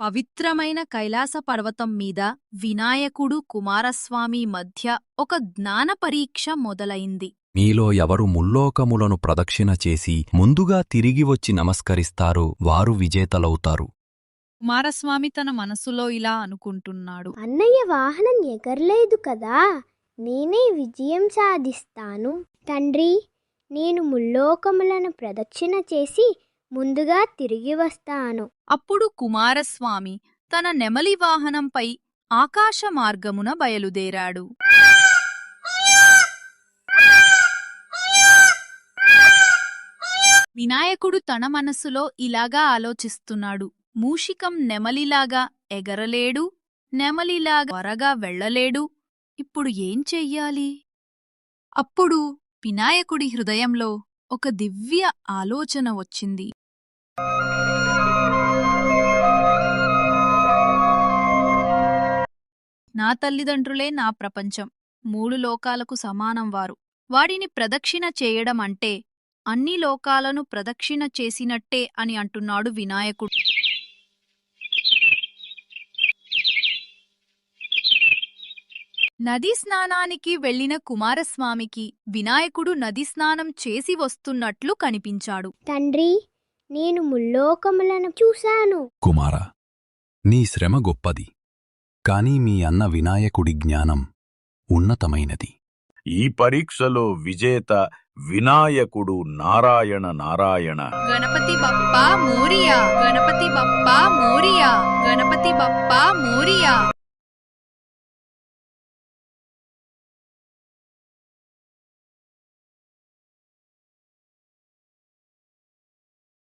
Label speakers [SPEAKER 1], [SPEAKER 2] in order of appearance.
[SPEAKER 1] పవిత్రమైన కైలాస పర్వతం మీద వినాయకుడు కుమారస్వామి మధ్య ఒక జ్ఞాన పరీక్ష మొదలైంది.
[SPEAKER 2] మీలో ఎవరు ముల్లోకములను ప్రదక్షిణ చేసి ముందుగా తిరిగి వచ్చి నమస్కరిస్తారో వారు విజేతలవుతారు.
[SPEAKER 1] కుమారస్వామి తన మనసులో ఇలా అనుకుంటున్నాడు.
[SPEAKER 3] అన్నయ్య వాహనం ఎగరలేదు కదా నేనే విజయం సాధిస్తాను. తండ్రి నేను ముల్లోకములను ప్రదక్షిణ చేసి ముందుగా తిరిగి వస్తాను.
[SPEAKER 1] అప్పుడు కుమారస్వామి తన నెమలి వాహనంపై ఆకాశ మార్గమున బయలుదేరాడు. వినాయకుడు తన మనసులో ఇలాగా ఆలోచిస్తున్నాడు. మూషికం నెమలిలాగా ఎగరలేడు నెమలిలాగా త్వరగా వెళ్ళలేడు. ఇప్పుడు ఏం చెయ్యాలి? అప్పుడు వినాయకుడి హృదయంలో ఒక దివ్య ఆలోచన వచ్చింది. నా తల్లిదండ్రులే నా ప్రపంచం. మూడు లోకాలకు సమానం వారు. వాడిని ప్రదక్షిణ చేయడం అంటే అన్ని లోకాలను ప్రదక్షిణ చేసినట్టే అని అంటున్నాడు వినాయకుడు. నదీ స్నానానికి వెళ్ళిన కుమారస్వామికి వినాయకుడు నది స్నానం చేసి వస్తున్నట్లు కనిపించాడు.
[SPEAKER 3] తండ్రి నేను ముల్లోకములను చూశాను.
[SPEAKER 2] కుమార నీ శ్రమ గొప్పది కాని మీ అన్న వినాయకుడి జ్ఞానం ఉన్నతమైనది.
[SPEAKER 4] ఈ పరీక్షలో విజేత వినాయకుడు నారాయణ నారాయణ.
[SPEAKER 1] గణపతి బప్పా మోరియా గణపతి బప్పా మోరియా గణపతి బప్పా మోరియా.